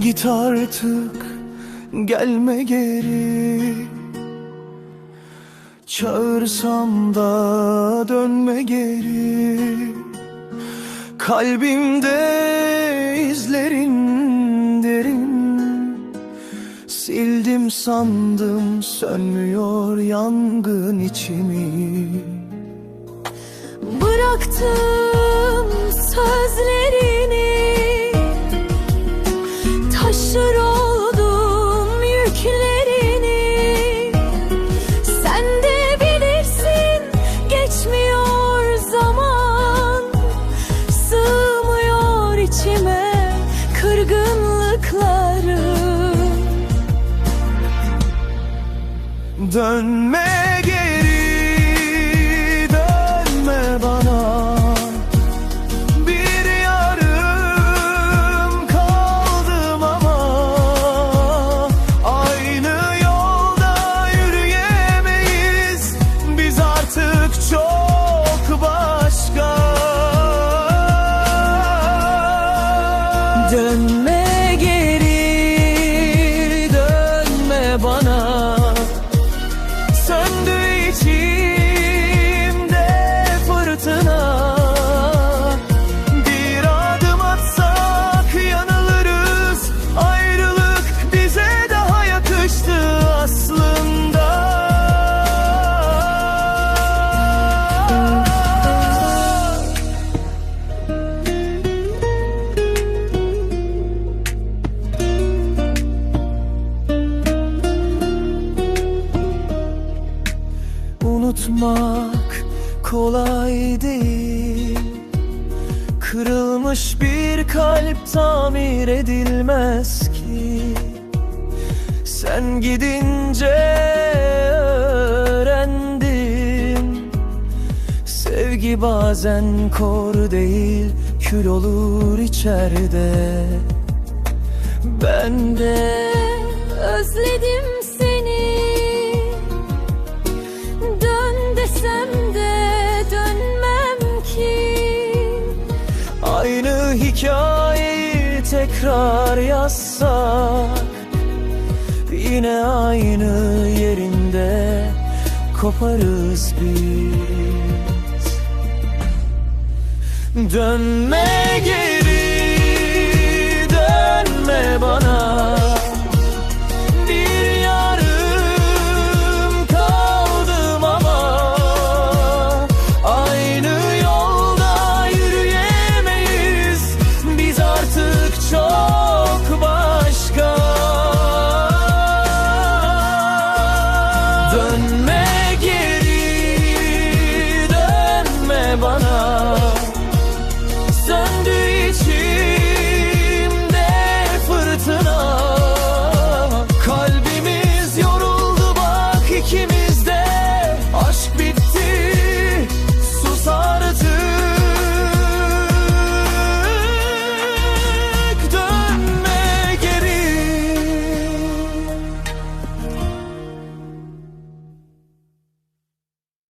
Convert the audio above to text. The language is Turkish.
Git artık gelme geri. Çağırsam da dönme geri. Kalbimde izlerin derin. Sildim sandım sönmüyor yangın içimi Taşır oldum yüklerini. Sen de bilirsin geçmiyor zaman. Sığmıyor içime kırgınlıklarım. Dönme geri Dönme geri Unutmak kolay değil. Kırılmış bir kalp tamir edilmez ki. Sen gidince öğrendim. Sevgi bazen kor değil kül olur içeride. Ben de Özledim Aynı hikayeyi tekrar yazsak Yine aynı yerinde koparız biz. Dönme geri